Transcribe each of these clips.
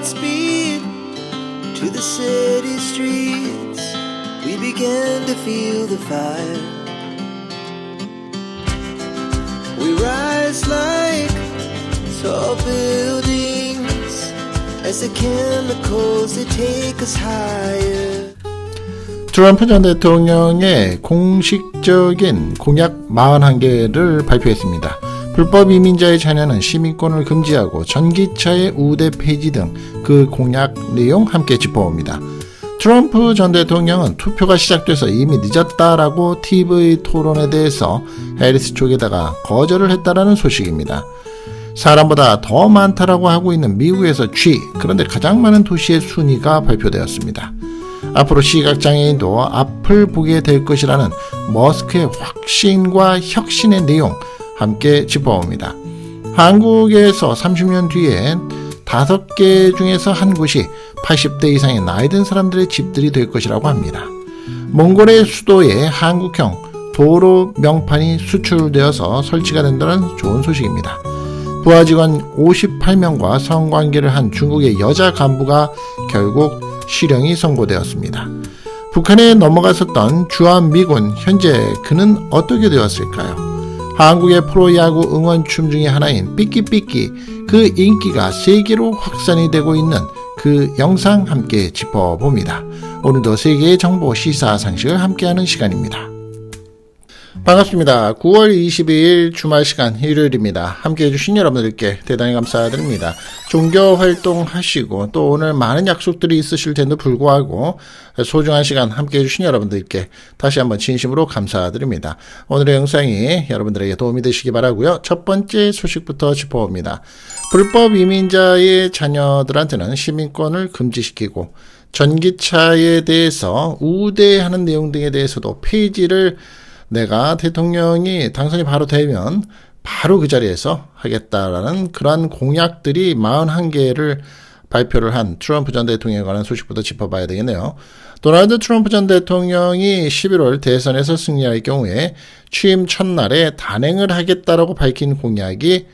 Godspeed to the city streets. We began to feel the fire. We rise like tall buildings as the chemicals they take us higher. 트럼프 전 대통령의 공식적인 공약 41개를 발표했습니다. 불법 이민자의 자녀는 시민권을 금지하고 전기차의 우대 폐지 등 그 공약 내용 함께 짚어봅니다. 트럼프 전 대통령은 투표가 시작돼서 이미 늦었다라고 TV 토론에 대해서 해리스 쪽에다가 거절을 했다라는 소식입니다. 사람보다 더 많다라고 하고 있는 미국에서 G, 그런데 가장 많은 도시의 순위가 발표되었습니다. 앞으로 시각장애인도 앞을 보게 될 것이라는 머스크의 확신과 혁신의 내용 함께 짚어봅니다. 한국에서 30년 뒤엔 5개 중에서 한 곳이 80대 이상의 나이든 사람들의 집들이 될 것이라고 합니다. 몽골의 수도에 한국형 도로 명판이 수출되어서 설치가 된다는 좋은 소식입니다. 부하 직원 58명과 성관계를 한 중국의 여자 간부가 결국 실형이 선고되었습니다. 북한에 넘어갔었던 주한미군 현재 그는 어떻게 되었을까요? 한국의 프로야구 응원춤 중의 하나인 삐끼삐끼 그 인기가 세계로 확산이 되고 있는 그 영상 함께 짚어봅니다. 오늘도 세계의 정보 시사 상식을 함께하는 시간입니다. 반갑습니다. 9월 22일 주말 시간 일요일입니다. 함께 해주신 여러분들께 대단히 감사드립니다. 종교 활동 하시고 또 오늘 많은 약속들이 있으실 텐데 불구하고 소중한 시간 함께 해주신 여러분들께 다시 한번 진심으로 감사드립니다. 오늘의 영상이 여러분들에게 도움이 되시기 바라고요. 첫 번째 소식부터 짚어봅니다. 불법 이민자의 자녀들한테는 시민권을 금지시키고 전기차에 대해서 우대하는 내용 등에 대해서도 폐지를 내가 대통령이 당선이 바로 되면 바로 그 자리에서 하겠다라는 그러한 공약들이 41개를 발표를 한 트럼프 전 대통령에 관한 소식부터 짚어봐야 되겠네요. 도널드 트럼프 전 대통령이 11월 대선에서 승리할 경우에 취임 첫날에 단행을 하겠다라고 밝힌 공약이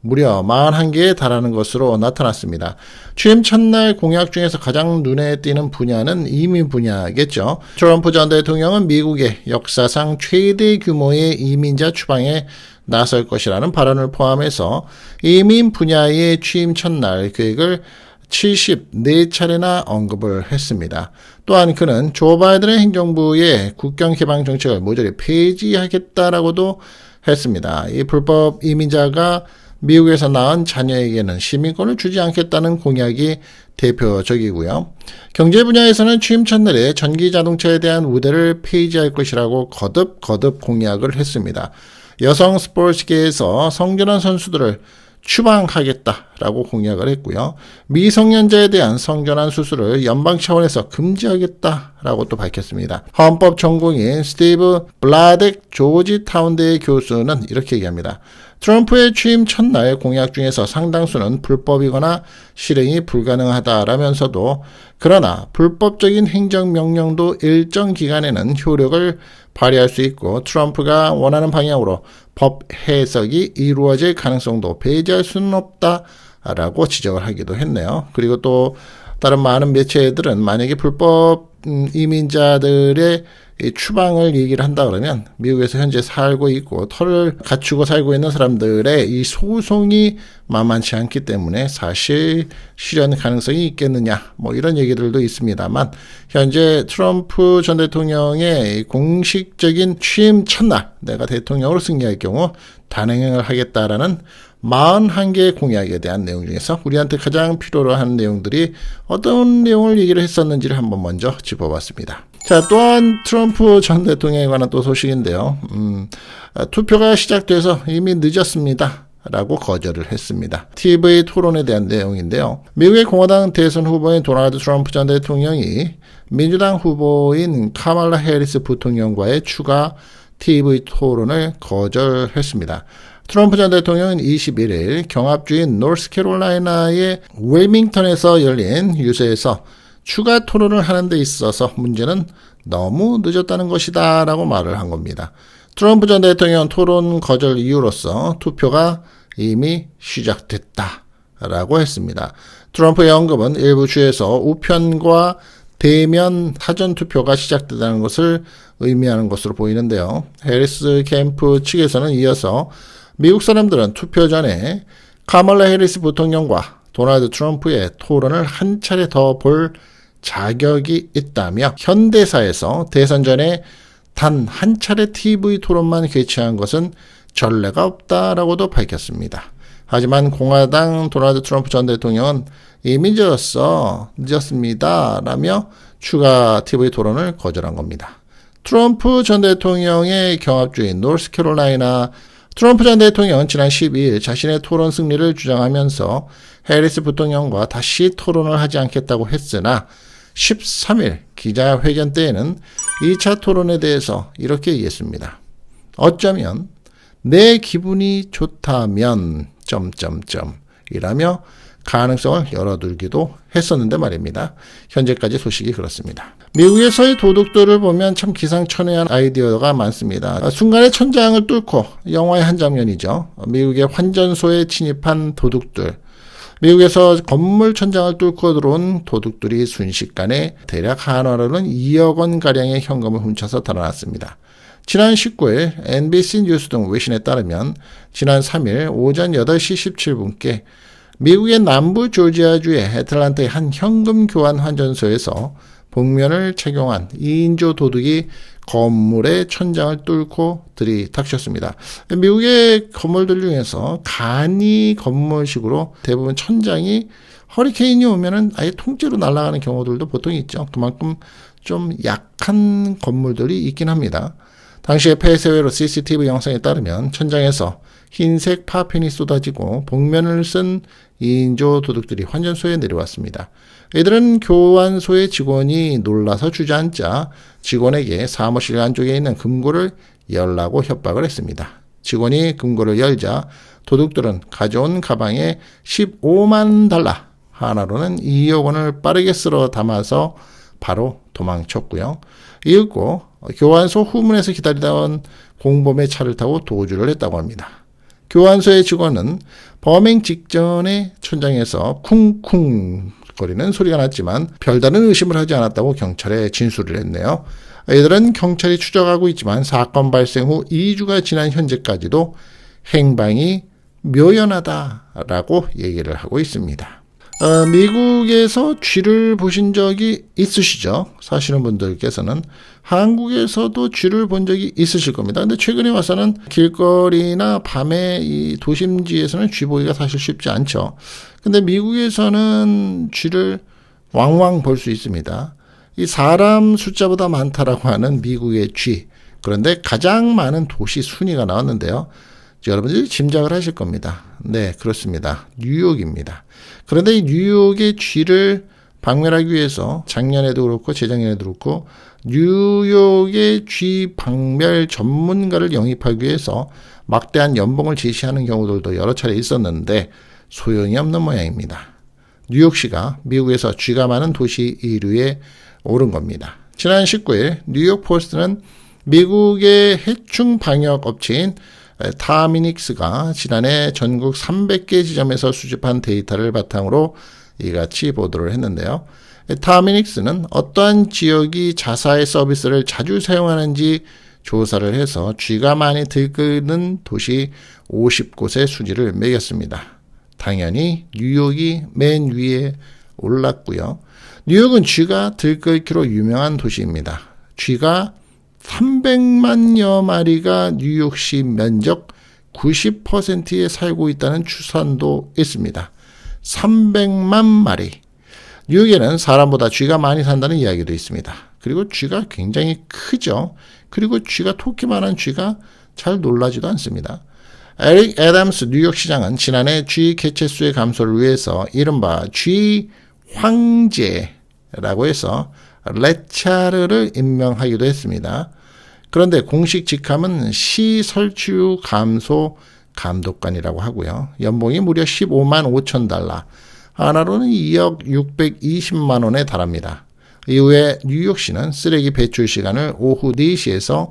무려 41개에 달하는 것으로 나타났습니다. 취임 첫날 공약 중에서 가장 눈에 띄는 분야는 이민 분야겠죠. 트럼프 전 대통령은 미국의 역사상 최대 규모의 이민자 추방에 나설 것이라는 발언을 포함해서 이민 분야의 취임 첫날 계획을 74차례나 언급을 했습니다. 또한 그는 조 바이든의 행정부의 국경 개방 정책을 모조리 폐지하겠다라고도 했습니다. 이 불법 이민자가 미국에서 낳은 자녀에게는 시민권을 주지 않겠다는 공약이 대표적이고요. 경제 분야에서는 취임 첫날에 전기 자동차에 대한 우대를 폐지할 것이라고 거듭 거듭 공약을 했습니다. 여성 스포츠계에서 성전환 선수들을 추방하겠다라고 공약을 했고요. 미성년자에 대한 성전환 수술을 연방 차원에서 금지하겠다라고 또 밝혔습니다. 헌법 전공인 스티브 블라덱 조지 타운대의 교수는 이렇게 얘기합니다. 트럼프의 취임 첫날 공약 중에서 상당수는 불법이거나 실행이 불가능하다라면서도 그러나 불법적인 행정명령도 일정 기간에는 효력을 발휘할 수 있고 트럼프가 원하는 방향으로 법 해석이 이루어질 가능성도 배제할 수는 없다라고 지적을 하기도 했네요. 그리고 또 다른 많은 매체들은 만약에 불법 음, 이민자들의 이 추방을 얘기를 한다 그러면 미국에서 현재 살고 있고 털을 갖추고 살고 있는 사람들의 이 소송이 만만치 않기 때문에 사실 실현 가능성이 있겠느냐 뭐 이런 얘기들도 있습니다만 현재 트럼프 전 대통령의 공식적인 취임 첫날 내가 대통령으로 승리할 경우 단행을 하겠다라는 41개의 공약에 대한 내용 중에서 우리한테 가장 필요로 하는 내용들이 어떤 내용을 얘기를 했었는지를 한번 먼저 짚어봤습니다. 자, 또한 트럼프 전 대통령에 관한 또 소식인데요. 음, 투표가 시작돼서 이미 늦었습니다. 라고 거절을 했습니다. TV 토론에 대한 내용인데요. 미국의 공화당 대선 후보인 도널드 트럼프 전 대통령이 민주당 후보인 카말라 해리스 부통령과의 추가 TV 토론을 거절했습니다. 트럼프 전 대통령은 21일 경합주인 노스캐롤라이나의 웰밍턴에서 열린 유세에서 추가 토론을 하는 데 있어서 문제는 너무 늦었다는 것이다 라고 말을 한 겁니다. 트럼프 전 대통령 토론 거절 이유로서 투표가 이미 시작됐다 라고 했습니다. 트럼프의 언급은 일부 주에서 우편과 대면 사전 투표가 시작되다는 것을 의미하는 것으로 보이는데요. 해리스 캠프 측에서는 이어서 미국 사람들은 투표 전에 카멀라 해리스 부통령과 도널드 트럼프의 토론을 한 차례 더 볼 자격이 있다며 현대사에서 대선 전에 단 한 차례 TV 토론만 개최한 것은 전례가 없다라고도 밝혔습니다. 하지만 공화당 도널드 트럼프 전 대통령은 이미 늦었어, 늦었습니다. 라며 추가 TV 토론을 거절한 겁니다. 트럼프 전 대통령의 경합주인 노스캐롤라이나 트럼프 전 대통령은 지난 12일 자신의 토론 승리를 주장하면서 해리스 부통령과 다시 토론을 하지 않겠다고 했으나 13일 기자회견 때에는 2차 토론에 대해서 이렇게 얘기했습니다. 어쩌면 내 기분이 좋다면 점점점 이라며 가능성을 열어두기도 했었는데 말입니다. 현재까지 소식이 그렇습니다. 미국에서의 도둑들을 보면 참 기상천외한 아이디어가 많습니다. 순간에 천장을 뚫고 영화의 한 장면이죠. 미국의 환전소에 침입한 도둑들. 미국에서 건물 천장을 뚫고 들어온 도둑들이 순식간에 대략 한화로는 2억 원 가량의 현금을 훔쳐서 달아났습니다. 지난 19일 NBC 뉴스 등 외신에 따르면 지난 3일 오전 8시 17분께 미국의 남부 조지아주의 애틀란타의 한 현금 교환 환전소에서 복면을 착용한 2인조 도둑이 건물의 천장을 뚫고 들이닥쳤습니다. 미국의 건물들 중에서 간이 건물식으로 대부분 천장이 허리케인이 오면은 아예 통째로 날아가는 경우들도 보통 있죠. 그만큼 좀 약한 건물들이 있긴 합니다. 당시에 폐쇄회로 CCTV 영상에 따르면 천장에서 흰색 파편이 쏟아지고 복면을 쓴 2인조 도둑들이 환전소에 내려왔습니다. 이들은 교환소의 직원이 놀라서 주저앉자 직원에게 사무실 안쪽에 있는 금고를 열라고 협박을 했습니다. 직원이 금고를 열자 도둑들은 가져온 가방에 15만 달러, 하나로는 2억 원을 빠르게 쓸어 담아서 바로 도망쳤고요. 이윽고 교환소 후문에서 기다리던 공범의 차를 타고 도주를 했다고 합니다. 교환소의 직원은 범행 직전에 천장에서 쿵쿵 거리는 소리가 났지만 별다른 의심을 하지 않았다고 경찰에 진술을 했네요. 이들은 경찰이 추적하고 있지만 사건 발생 후 2주가 지난 현재까지도 행방이 묘연하다라고 얘기를 하고 있습니다. 어, 미국에서 쥐를 보신 적이 있으시죠? 사시는 분들께서는 한국에서도 쥐를 본 적이 있으실 겁니다. 근데 최근에 와서는 길거리나 밤에 이 도심지에서는 쥐 보기가 사실 쉽지 않죠. 근데 미국에서는 쥐를 왕왕 볼 수 있습니다. 이 사람 숫자보다 많다라고 하는 미국의 쥐. 그런데 가장 많은 도시 순위가 나왔는데요. 여러분들이 짐작을 하실 겁니다. 네, 그렇습니다. 뉴욕입니다. 그런데 이 뉴욕의 쥐를 박멸하기 위해서 작년에도 그렇고 재작년에도 그렇고 뉴욕의 쥐 박멸 전문가를 영입하기 위해서 막대한 연봉을 제시하는 경우들도 여러 차례 있었는데 소용이 없는 모양입니다. 뉴욕시가 미국에서 쥐가 많은 도시 1위에 오른 겁니다. 지난 19일 뉴욕 포스트는 미국의 해충 방역 업체인 타미닉스가 지난해 전국 300개 지점에서 수집한 데이터를 바탕으로 이같이 보도를 했는데요. 타미닉스는 어떠한 지역이 자사의 서비스를 자주 사용하는지 조사를 해서 쥐가 많이 들끓는 도시 50곳의 수지를 매겼습니다. 당연히 뉴욕이 맨 위에 올랐고요. 뉴욕은 쥐가 들끓기로 유명한 도시입니다. 쥐가 300만여 마리가 뉴욕시 면적 90%에 살고 있다는 추산도 있습니다. 300만 마리. 뉴욕에는 사람보다 쥐가 많이 산다는 이야기도 있습니다. 그리고 쥐가 굉장히 크죠. 그리고 쥐가 토끼만한 쥐가 잘 놀라지도 않습니다. 에릭 애담스 뉴욕시장은 지난해 쥐 개체수의 감소를 위해서 이른바 쥐 황제라고 해서 레차르를 임명하기도 했습니다. 그런데 공식 직함은 시 설치유 감소 감독관이라고 하고요. 연봉이 무려 15만 5천 달러. 하나로는 2억 620만 원에 달합니다. 이후에 뉴욕시는 쓰레기 배출 시간을 오후 4시에서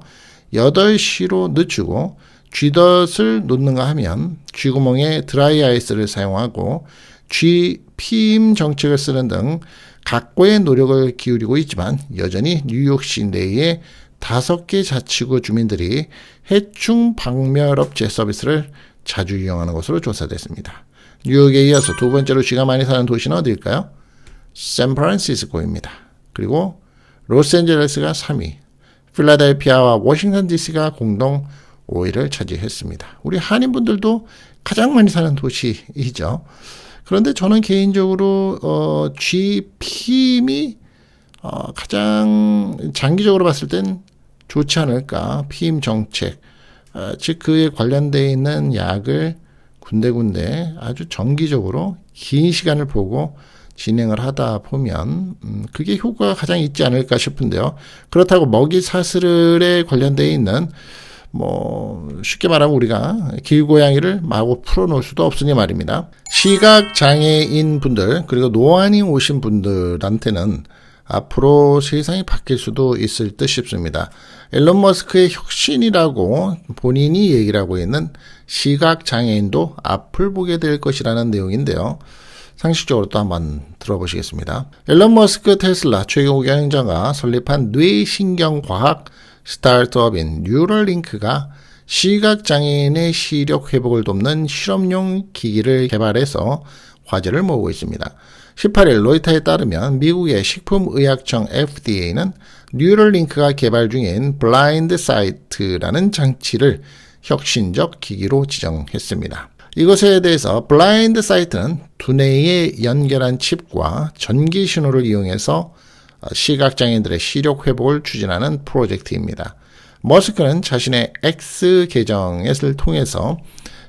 8시로 늦추고 쥐덫을 놓는가 하면 쥐구멍에 드라이 아이스를 사용하고 G 피임 정책을 쓰는 등 각고의 노력을 기울이고 있지만 여전히 뉴욕시 내에 다섯 개 자치구 주민들이 해충 박멸업체 서비스를 자주 이용하는 것으로 조사됐습니다. 뉴욕에 이어서 두 번째로 쥐가 많이 사는 도시는 어디일까요? 샌프란시스코입니다. 그리고 로스앤젤레스가 3위, 필라델피아와 워싱턴 DC가 공동 5위를 차지했습니다. 우리 한인분들도 가장 많이 사는 도시이죠. 그런데 저는 개인적으로 어, GP임이 어, 가장 장기적으로 봤을 땐 좋지 않을까. 피임 정책, 어, 즉 그에 관련되어 있는 약을 군데군데 아주 정기적으로 긴 시간을 보고 진행을 하다 보면 음, 그게 효과가 가장 있지 않을까 싶은데요. 그렇다고 먹이 사슬에 관련되어 있는 뭐 쉽게 말하면 우리가 길고양이를 마구 풀어놓을 수도 없으니 말입니다. 시각 장애인 분들 그리고 노안이 오신 분들한테는 앞으로 세상이 바뀔 수도 있을 듯 싶습니다. 앨런 머스크의 혁신이라고 본인이 얘기를 하고 있는 시각 장애인도 앞을 보게 될 것이라는 내용인데요. 상식적으로 또 한번 들어보시겠습니다. 앨런 머스크 테슬라 최고 경영자가 설립한 뇌신경과학 스타트업인 뉴럴링크가 시각장애인의 시력 회복을 돕는 실험용 기기를 개발해서 화제를 모으고 있습니다. 18일 로이터에 따르면 미국의 식품의약청 FDA는 뉴럴링크가 개발 중인 블라인드 사이트라는 장치를 혁신적 기기로 지정했습니다. 이것에 대해서 블라인드 사이트는 두뇌에 연결한 칩과 전기 신호를 이용해서 시각장애인들의 시력 회복을 추진하는 프로젝트입니다. 머스크는 자신의 X 계정을 통해서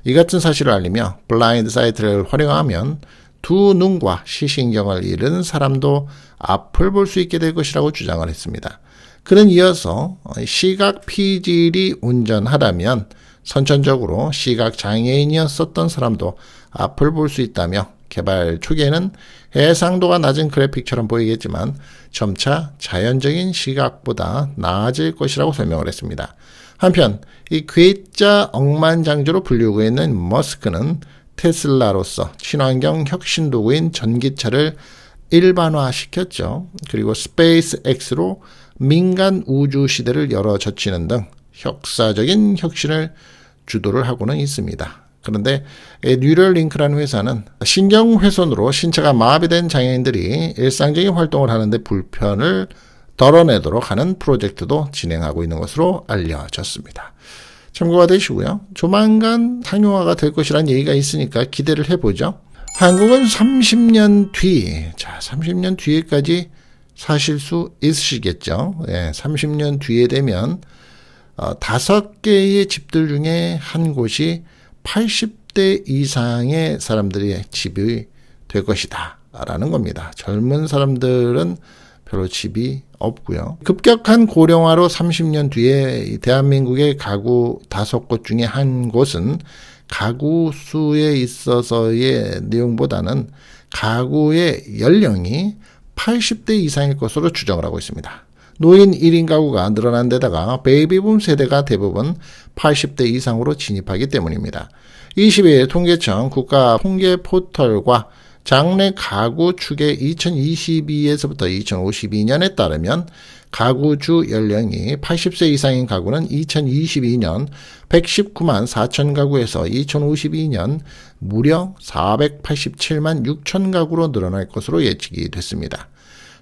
이 같은 사실을 알리며 블라인드 사이트를 활용하면 두 눈과 시신경을 잃은 사람도 앞을 볼 수 있게 될 것이라고 주장을 했습니다. 그는 이어서 시각 피질이 운전하다면 선천적으로 시각 장애인이었었던 사람도 앞을 볼 수 있다며 개발 초기에는 해상도가 낮은 그래픽처럼 보이겠지만 점차 자연적인 시각보다 나아질 것이라고 설명을 했습니다. 한편 이 괴짜 억만장자로 불리고 있는 머스크는 테슬라로서 친환경 혁신 도구인 전기차를 일반화시켰죠. 그리고 스페이스 X로 민간 우주 시대를 열어 젖히는 등 역사적인 혁신을 주도를 하고는 있습니다. 그런데 뉴럴링크라는 회사는 신경훼손으로 신체가 마비된 장애인들이 일상적인 활동을 하는데 불편을 덜어내도록 하는 프로젝트도 진행하고 있는 것으로 알려졌습니다. 참고가 되시고요. 조만간 상용화가 될 것이라는 얘기가 있으니까 기대를 해보죠. 한국은 30년 뒤, 자, 30년 뒤에까지 사실 수 있으시겠죠. 예, 30년 뒤에 되면 어, 다섯 개의 집들 중에 한 곳이 80대 이상의 사람들의 집이 될 것이다. 라는 겁니다. 젊은 사람들은 별로 집이 없고요. 급격한 고령화로 30년 뒤에 대한민국의 가구 다섯 곳 중에 한 곳은 가구 수에 있어서의 내용보다는 가구의 연령이 80대 이상일 것으로 추정을 하고 있습니다. 노인 1인 가구가 늘어난 데다가 베이비붐 세대가 대부분 80대 이상으로 진입하기 때문입니다. 22일 통계청 국가 통계 포털과 장래 가구 추계 2022에서부터 2052년에 따르면 가구주 연령이 80세 이상인 가구는 2022년 119만 4천 가구에서 2052년 무려 487만 6천 가구로 늘어날 것으로 예측이 됐습니다.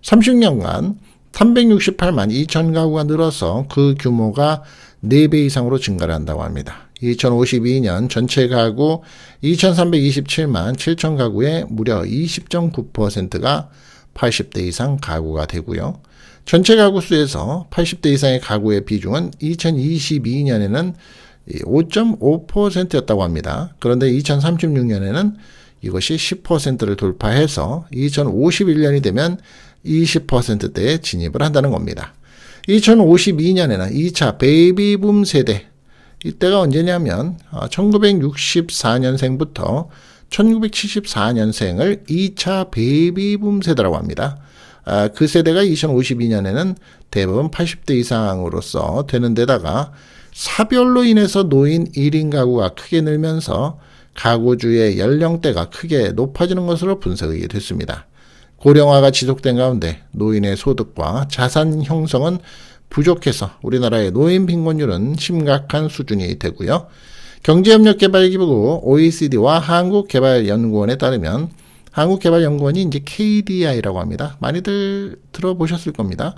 30년간 368만 2천 가구가 늘어서 그 규모가 4배 이상으로 증가를 한다고 합니다. 2052년 전체 가구 2327만 7천 가구의 무려 20.9%가 80대 이상 가구가 되고요. 전체 가구 수에서 80대 이상의 가구의 비중은 2022년에는 5.5%였다고 합니다. 그런데 2036년에는 이것이 10%를 돌파해서 2051년이 되면 20%대에 진입을 한다는 겁니다. 2052년에는 2차 베이비붐 세대 이때가 언제냐면 1964년생부터 어, 1974년생을 2차 베이비붐 세대라고 합니다. 아, 그 세대가 2052년에는 대부분 80대 이상으로서 되는 데다가 사별로 인해서 노인 1인 가구가 크게 늘면서 가구주의 연령대가 크게 높아지는 것으로 분석이 됐습니다. 고령화가 지속된 가운데 노인의 소득과 자산 형성은 부족해서 우리나라의 노인 빈곤율은 심각한 수준이 되고요. 경제협력개발기구 OECD와 한국개발연구원에 따르면 한국개발연구원이 이제 KDI라고 합니다. 많이들 들어보셨을 겁니다.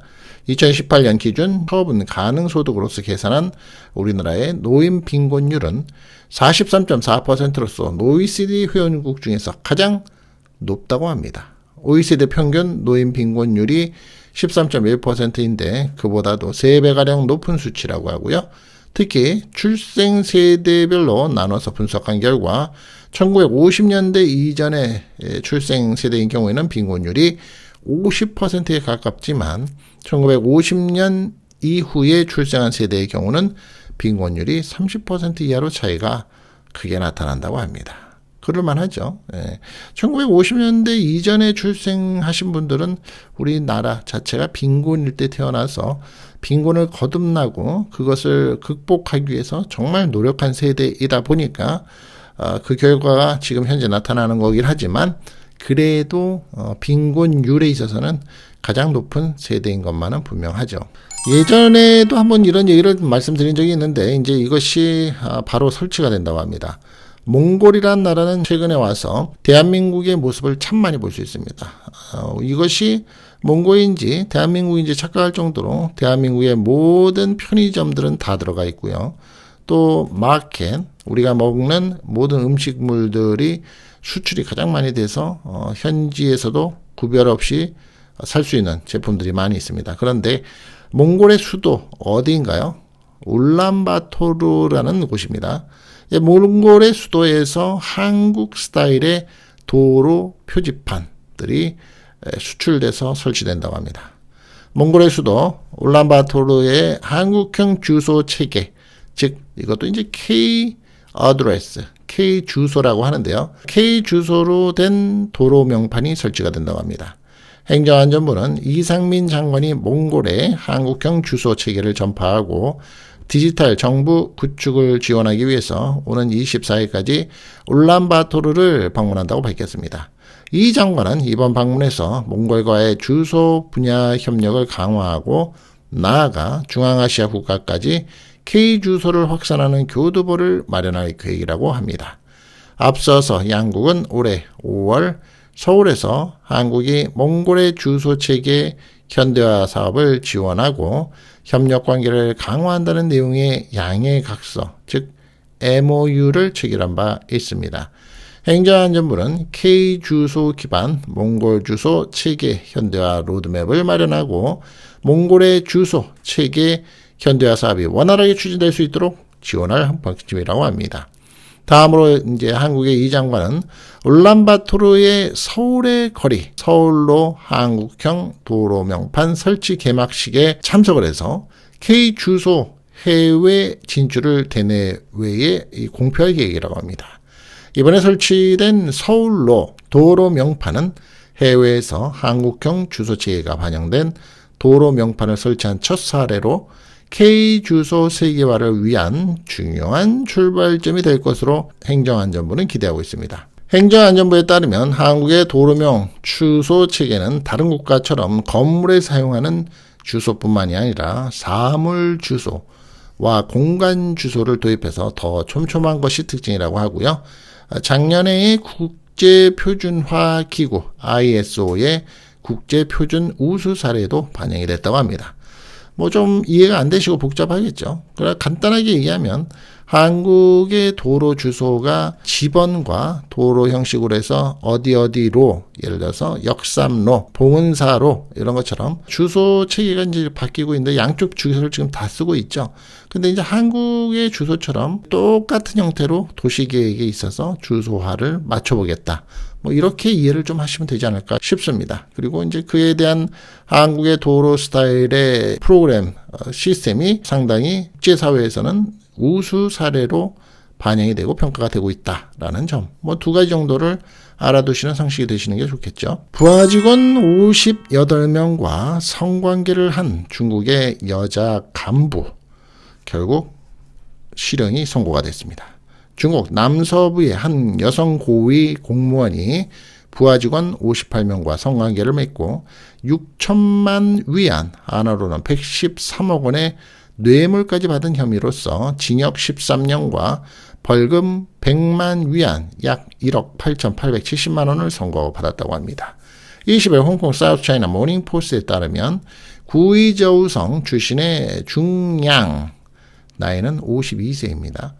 2018년 기준 처분 가능 소득으로서 계산한 우리나라의 노인 빈곤율은 43.4%로서 OECD 회원국 중에서 가장 높다고 합니다. OECD 평균 노인 빈곤율이 13.1%인데 그보다도 3배가량 높은 수치라고 하고요. 특히 출생 세대별로 나눠서 분석한 결과 1950년대 이전의 출생 세대인 경우에는 빈곤율이 50%에 가깝지만 1950년 이후에 출생한 세대의 경우는 빈곤율이 30% 이하로 차이가 크게 나타난다고 합니다. 그럴만하죠. 예. 1950년대 이전에 출생하신 분들은 우리나라 자체가 빈곤일 때 태어나서 빈곤을 거듭나고 그것을 극복하기 위해서 정말 노력한 세대이다 보니까 어, 그 결과가 지금 현재 나타나는 거긴 하지만 그래도 어, 빈곤율에 있어서는 가장 높은 세대인 것만은 분명하죠. 예전에도 한번 이런 얘기를 말씀드린 적이 있는데 이제 이것이 아, 바로 설치가 된다고 합니다. 몽골이란 나라는 최근에 와서 대한민국의 모습을 참 많이 볼 수 있습니다. 어, 이것이 몽고인지 대한민국인지 착각할 정도로 대한민국의 모든 편의점들은 다 들어가 있고요. 또 마켓, 우리가 먹는 모든 음식물들이 수출이 가장 많이 돼서 어, 현지에서도 구별 없이 살 수 있는 제품들이 많이 있습니다. 그런데 몽골의 수도 어디인가요? 울란바토르라는 곳입니다. 몽골의 수도에서 한국 스타일의 도로 표지판들이 수출돼서 설치된다고 합니다. 몽골의 수도 울란바토르의 한국형 주소 체계, 즉 이것도 이제 K 어드레스, K 주소라고 하는데요. K 주소로 된 도로 명판이 설치가 된다고 합니다. 행정안전부는 이상민 장관이 몽골의 한국형 주소 체계를 전파하고 디지털 정부 구축을 지원하기 위해서 오는 24일까지 울란바토르를 방문한다고 밝혔습니다. 이 장관은 이번 방문에서 몽골과의 주소 분야 협력을 강화하고 나아가 중앙아시아 국가까지 K 주소를 확산하는 교두보를 마련할 계획이라고 합니다. 앞서서 양국은 올해 5월 서울에서 한국이 몽골의 주소 체계 현대화 사업을 지원하고 협력 관계를 강화한다는 내용의 양해각서, 즉 MOU를 체결한 바 있습니다. 행정안전부는 K 주소 기반 몽골 주소 체계 현대화 로드맵을 마련하고 몽골의 주소 체계 현대화 사업이 원활하게 추진될 수 있도록 지원할 방침이라고 합니다. 다음으로 이제 한국의 이 장관은 울란바토르의 서울의 거리, 서울로 한국형 도로 명판 설치 개막식에 참석을 해서 K 주소 해외 진출을 대내외에 공표할 계획이라고 합니다. 이번에 설치된 서울로 도로 명판은 해외에서 한국형 주소체계가 반영된 도로 명판을 설치한 첫 사례로 K 주소 세계화를 위한 중요한 출발점이 될 것으로 행정안전부는 기대하고 있습니다. 행정안전부에 따르면 한국의 도로명 주소 체계는 다른 국가처럼 건물에 사용하는 주소뿐만이 아니라 사물 주소와 공간 주소를 도입해서 더 촘촘한 것이 특징이라고 하고요. 작년에 국제표준화 기구 ISO의 국제표준 우수 사례도 반영이 됐다고 합니다. 뭐 좀 이해가 안 되시고 복잡하겠죠. 그러나 간단하게 얘기하면 한국의 도로 주소가 지번과 도로 형식으로 해서 어디 어디로 예를 들어서 역삼로, 봉은사로 이런 것처럼 주소 체계가 이제 바뀌고 있는데 양쪽 주소를 지금 다 쓰고 있죠. 근데 이제 한국의 주소처럼 똑같은 형태로 도시 계획에 있어서 주소화를 맞춰보겠다. 뭐 이렇게 이해를 좀 하시면 되지 않을까 싶습니다. 그리고 이제 그에 대한 한국의 도로 스타일의 프로그램 어, 시스템이 상당히 국제사회에서는 우수 사례로 반영이 되고 평가가 되고 있다라는 점. 뭐 두 가지 정도를 알아두시는 상식이 되시는 게 좋겠죠. 부하 직원 58명과 성관계를 한 중국의 여자 간부 결국 실형이 선고가 됐습니다. 중국 남서부의 한 여성 고위 공무원이 부하 직원 58명과 성관계를 맺고 6천만 위안, 하나로는 113억 원의 뇌물까지 받은 혐의로서 징역 13년과 벌금 100만 위안, 약 1억 8,870만 원을 선고받았다고 합니다. 20일 홍콩 사우스 차이나 모닝포스트에 따르면 구이저우성 출신의 중양, 나이는 52세입니다.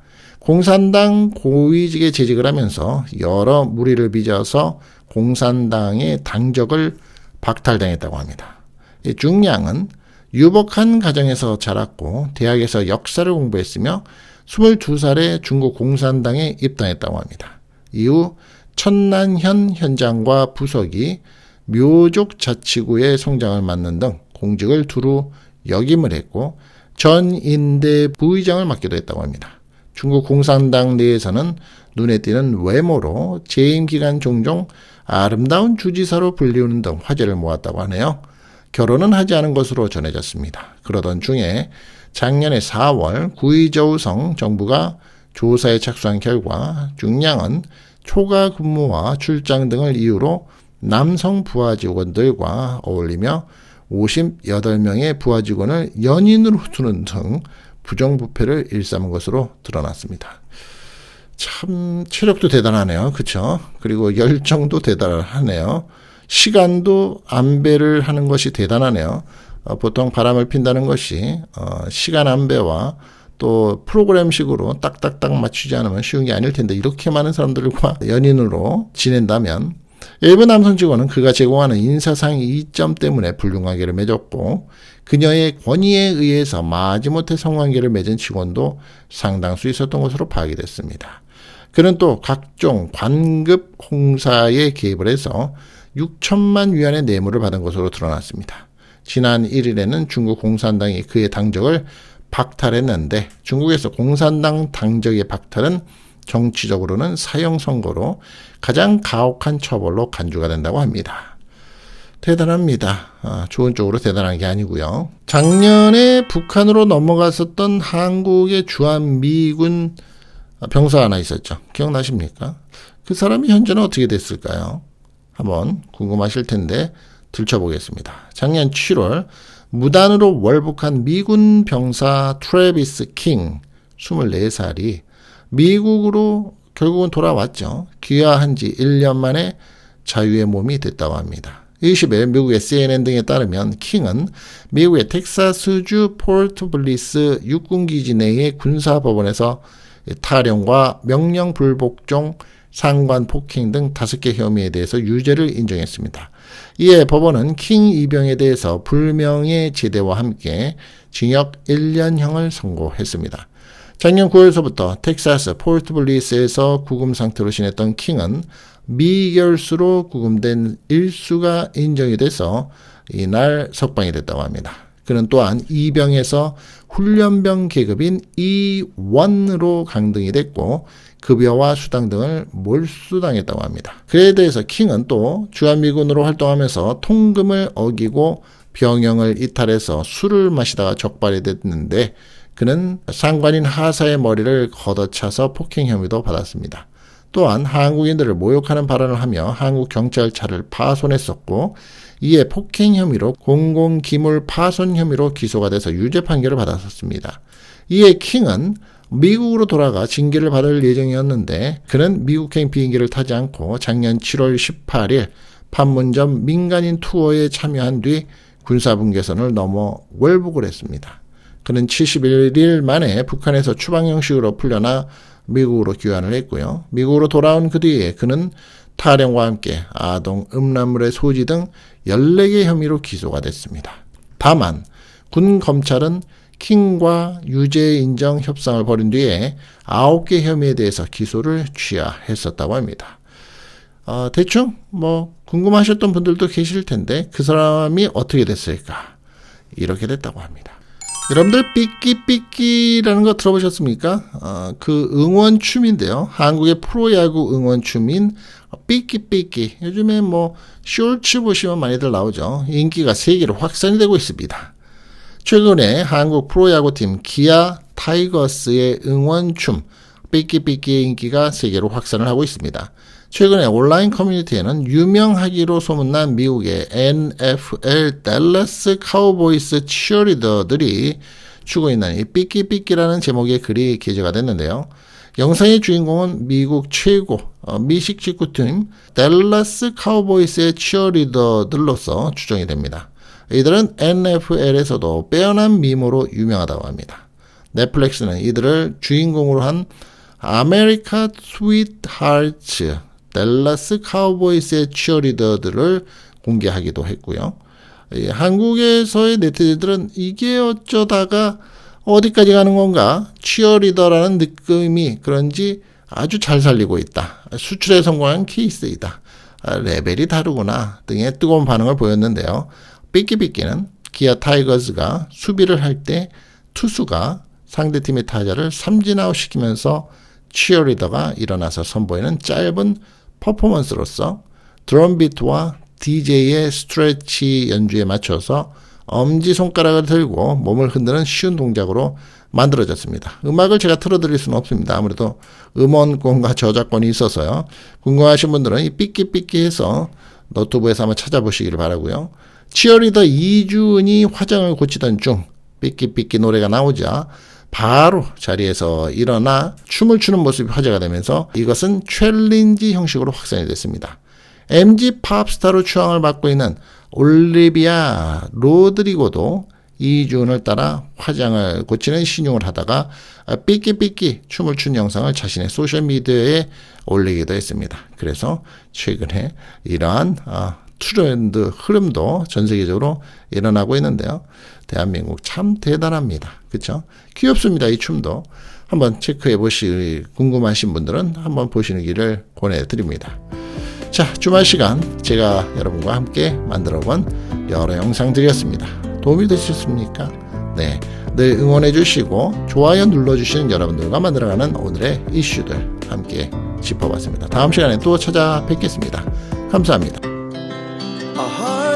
공산당 고위직에 재직을 하면서 여러 무리를 빚어서 공산당의 당적을 박탈당했다고 합니다. 중량은 유복한 가정에서 자랐고 대학에서 역사를 공부했으며 22살에 중국 공산당에 입당했다고 합니다. 이후 천난현 현장과 부석이 묘족 자치구의 성장을 맡는 등 공직을 두루 역임을 했고 전인대 부의장을 맡기도 했다고 합니다. 중국 공산당 내에서는 눈에 띄는 외모로 재임 기간 종종 아름다운 주지사로 불리우는 등 화제를 모았다고 하네요. 결혼은 하지 않은 것으로 전해졌습니다. 그러던 중에 작년에 4월 구이저우성 정부가 조사에 착수한 결과 중량은 초과 근무와 출장 등을 이유로 남성 부하 직원들과 어울리며 58명의 부하 직원을 연인으로 두는 등 부정부패를 일삼은 것으로 드러났습니다. 참 체력도 대단하네요. 그렇죠? 그리고 열정도 대단하네요. 시간도 안배를 하는 것이 대단하네요. 어, 보통 바람을 핀다는 것이 어, 시간 안배와 또 프로그램식으로 딱딱딱 맞추지 않으면 쉬운 게 아닐 텐데 이렇게 많은 사람들과 연인으로 지낸다면 일부 남성 직원은 그가 제공하는 인사상 이점 때문에 불륜관계를 맺었고 그녀의 권위에 의해서 마지못해 성관계를 맺은 직원도 상당수 있었던 것으로 파악이 됐습니다. 그는 또 각종 관급 홍사에 개입을 해서 6천만 위안의 뇌물을 받은 것으로 드러났습니다. 지난 1일에는 중국 공산당이 그의 당적을 박탈했는데 중국에서 공산당 당적의 박탈은 정치적으로는 사형 선고로 가장 가혹한 처벌로 간주가 된다고 합니다. 대단합니다. 아, 좋은 쪽으로 대단한 게 아니고요. 작년에 북한으로 넘어갔었던 한국의 주한 미군 병사 하나 있었죠. 기억나십니까? 그 사람이 현재는 어떻게 됐을까요? 한번 궁금하실 텐데 들춰보겠습니다. 작년 7월 무단으로 월북한 미군 병사 트래비스 킹 24살이 미국으로 결국은 돌아왔죠. 귀화한 지 1년 만에 자유의 몸이 됐다고 합니다. 20일 미국의 CNN 등에 따르면 킹은 미국의 텍사스주 포르트 블리스 육군기지 내의 군사법원에서 타령과 명령 불복종, 상관 폭행 등 다섯 개 혐의에 대해서 유죄를 인정했습니다. 이에 법원은 킹 이병에 대해서 불명예 제대와 함께 징역 1년형을 선고했습니다. 작년 9월서부터 텍사스 포르트블리스에서 구금 상태로 지냈던 킹은 미결수로 구금된 일수가 인정이 돼서 이날 석방이 됐다고 합니다. 그는 또한 이병에서 훈련병 계급인 E1으로 강등이 됐고 급여와 수당 등을 몰수당했다고 합니다. 그에 대해서 킹은 또 주한미군으로 활동하면서 통금을 어기고 병영을 이탈해서 술을 마시다가 적발이 됐는데 그는 상관인 하사의 머리를 걷어차서 폭행 혐의도 받았습니다. 또한 한국인들을 모욕하는 발언을 하며 한국 경찰차를 파손했었고 이에 폭행 혐의로 공공기물 파손 혐의로 기소가 돼서 유죄 판결을 받았었습니다. 이에 킹은 미국으로 돌아가 징계를 받을 예정이었는데 그는 미국행 비행기를 타지 않고 작년 7월 18일 판문점 민간인 투어에 참여한 뒤 군사분계선을 넘어 월북을 했습니다. 그는 71일 만에 북한에서 추방 형식으로 풀려나 미국으로 귀환을 했고요. 미국으로 돌아온 그 뒤에 그는 타령과 함께 아동 음란물의 소지 등 14개 혐의로 기소가 됐습니다. 다만 군 검찰은 킹과 유죄 인정 협상을 벌인 뒤에 9개 혐의에 대해서 기소를 취하했었다고 합니다. 어, 대충 뭐 궁금하셨던 분들도 계실 텐데 그 사람이 어떻게 됐을까? 이렇게 됐다고 합니다. 여러분들 삐끼삐끼라는 거 들어보셨습니까? 어, 그 응원 춤인데요. 한국의 프로야구 응원 춤인 삐끼삐끼. 요즘에 뭐 쇼츠 보시면 많이들 나오죠. 인기가 세계로 확산이 되고 있습니다. 최근에 한국 프로야구팀 기아 타이거스의 응원 춤 삐끼삐끼의 인기가 세계로 확산을 하고 있습니다. 최근에 온라인 커뮤니티에는 유명하기로 소문난 미국의 NFL 댈러스 카우보이스 치어리더들이 추고 있는 이 삐끼삐끼라는 제목의 글이 게재가 됐는데요. 영상의 주인공은 미국 최고 어, 미식 직구팀 댈러스 카우보이스의 치어리더들로서 추정이 됩니다. 이들은 NFL에서도 빼어난 미모로 유명하다고 합니다. 넷플릭스는 이들을 주인공으로 한 아메리카 스윗 하츠 댈러스 카우보이스의 치어리더들을 공개하기도 했고요. 한국에서의 네티즌들은 이게 어쩌다가 어디까지 가는 건가? 치어리더라는 느낌이 그런지 아주 잘 살리고 있다. 수출에 성공한 케이스이다. 레벨이 다르구나 등의 뜨거운 반응을 보였는데요. 삐끼삐끼는 기아 타이거즈가 수비를 할 때 투수가 상대팀의 타자를 삼진아웃 시키면서 치어리더가 일어나서 선보이는 짧은 퍼포먼스로서 드럼비트와 DJ의 스트레치 연주에 맞춰서 엄지손가락을 들고 몸을 흔드는 쉬운 동작으로 만들어졌습니다. 음악을 제가 틀어드릴 수는 없습니다. 아무래도 음원권과 저작권이 있어서요. 궁금하신 분들은 이 삐끼삐끼해서 노트북에서 한번 찾아보시기를 바라고요. 치어리더 이준이 화장을 고치던 중 삐끼삐끼 노래가 나오자 바로 자리에서 일어나 춤을 추는 모습이 화제가 되면서 이것은 챌린지 형식으로 확산이 됐습니다. MG 팝스타로 추앙을 받고 있는 올리비아 로드리고도 이준을 따라 화장을 고치는 신용을 하다가 삐끼삐끼 춤을 춘 영상을 자신의 소셜미디어에 올리기도 했습니다. 그래서 최근에 이러한 아, 트렌드 흐름도 전 세계적으로 일어나고 있는데요. 대한민국 참 대단합니다. 그렇죠? 귀엽습니다. 이 춤도 한번 체크해 보실 궁금하신 분들은 한번 보시는 길을 권해드립니다. 자, 주말 시간 제가 여러분과 함께 만들어 본 여러 영상들이었습니다. 도움이 되셨습니까? 네. 늘 응원해 주시고 좋아요 눌러 주시는 여러분들과 만들어가는 오늘의 이슈들 함께 짚어봤습니다. 다음 시간에 또 찾아뵙겠습니다. 감사합니다.